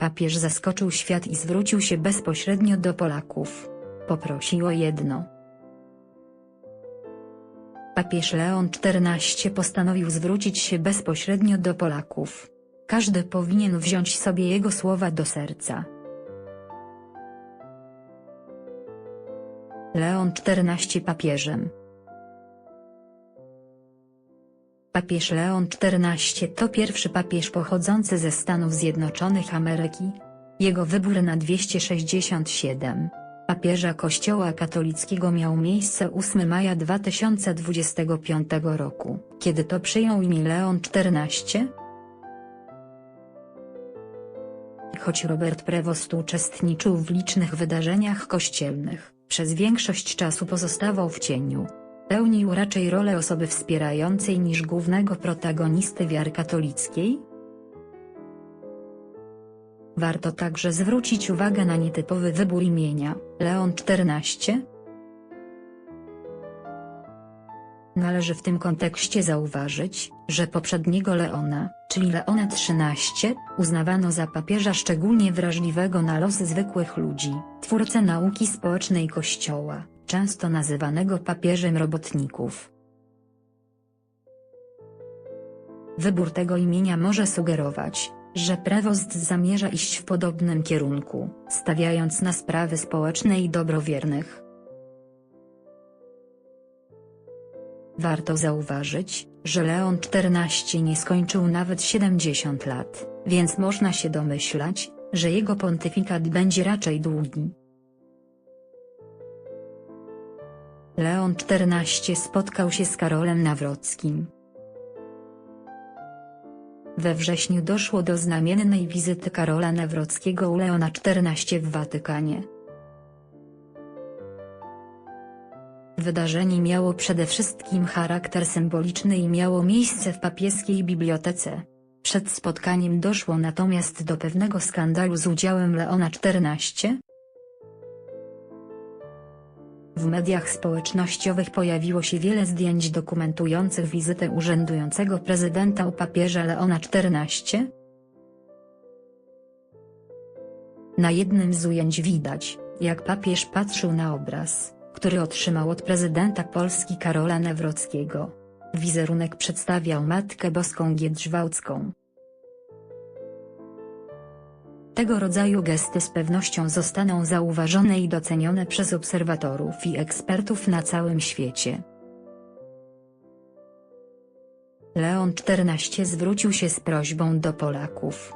Papież zaskoczył świat i zwrócił się bezpośrednio do Polaków. Poprosił o jedno. Papież Leon XIV postanowił zwrócić się bezpośrednio do Polaków. Każdy powinien wziąć sobie jego słowa do serca. Leon XIV papieżem Papież Leon XIV to pierwszy papież pochodzący ze Stanów Zjednoczonych Ameryki. Jego wybór na 267 papieża Kościoła katolickiego miał miejsce 8 maja 2025 roku, kiedy to przyjął imię Leon XIV. Choć Robert Prevost uczestniczył w licznych wydarzeniach kościelnych, przez większość czasu pozostawał w cieniu. Pełnił raczej rolę osoby wspierającej niż głównego protagonisty wiary katolickiej. Warto także zwrócić uwagę na nietypowy wybór imienia, Leon XIV. Należy w tym kontekście zauważyć, że poprzedniego Leona, czyli Leona XIII, uznawano za papieża szczególnie wrażliwego na losy zwykłych ludzi, twórcę nauki społecznej Kościoła, często nazywanego papieżem robotników. Wybór tego imienia może sugerować, że Prevost zamierza iść w podobnym kierunku, stawiając na sprawy społeczne i dobrowiernych. Warto zauważyć, że Leon XIV nie skończył nawet 70 lat, więc można się domyślać, że jego pontyfikat będzie raczej długi. Leon XIV spotkał się z Karolem Nawrockim. We wrześniu doszło do znamiennej wizyty Karola Nawrockiego u Leona XIV w Watykanie. Wydarzenie miało przede wszystkim charakter symboliczny i miało miejsce w papieskiej bibliotece. Przed spotkaniem doszło natomiast do pewnego skandalu z udziałem Leona XIV. W mediach społecznościowych pojawiło się wiele zdjęć dokumentujących wizytę urzędującego prezydenta u papieża Leona XIV. Na jednym z ujęć widać, jak papież patrzył na obraz, który otrzymał od prezydenta Polski Karola Nawrockiego. Wizerunek przedstawiał Matkę Boską Giedrzwałcką. Tego rodzaju gesty z pewnością zostaną zauważone i docenione przez obserwatorów i ekspertów na całym świecie. Leon XIV zwrócił się z prośbą do Polaków.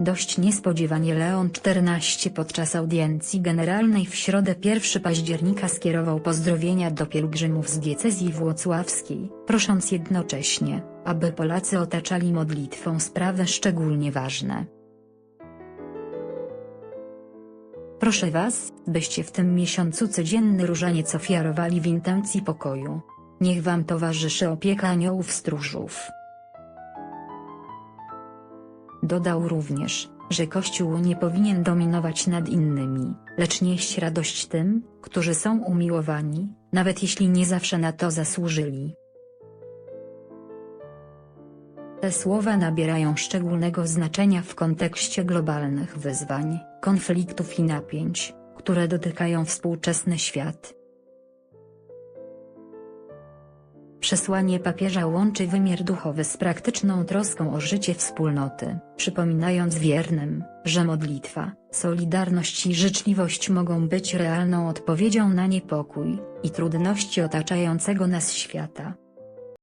Dość niespodziewanie Leon XIV podczas audiencji generalnej w środę 1 października skierował pozdrowienia do pielgrzymów z diecezji włocławskiej, prosząc jednocześnie, aby Polacy otaczali modlitwą sprawy szczególnie ważne. Proszę Was, byście w tym miesiącu codzienny różaniec ofiarowali w intencji pokoju. Niech Wam towarzyszy opieka aniołów stróżów. Dodał również, że Kościół nie powinien dominować nad innymi, lecz nieść radość tym, którzy są umiłowani, nawet jeśli nie zawsze na to zasłużyli. Te słowa nabierają szczególnego znaczenia w kontekście globalnych wyzwań, konfliktów i napięć, które dotykają współczesny świat. Przesłanie papieża łączy wymiar duchowy z praktyczną troską o życie wspólnoty, przypominając wiernym, że modlitwa, solidarność i życzliwość mogą być realną odpowiedzią na niepokój i trudności otaczającego nas świata.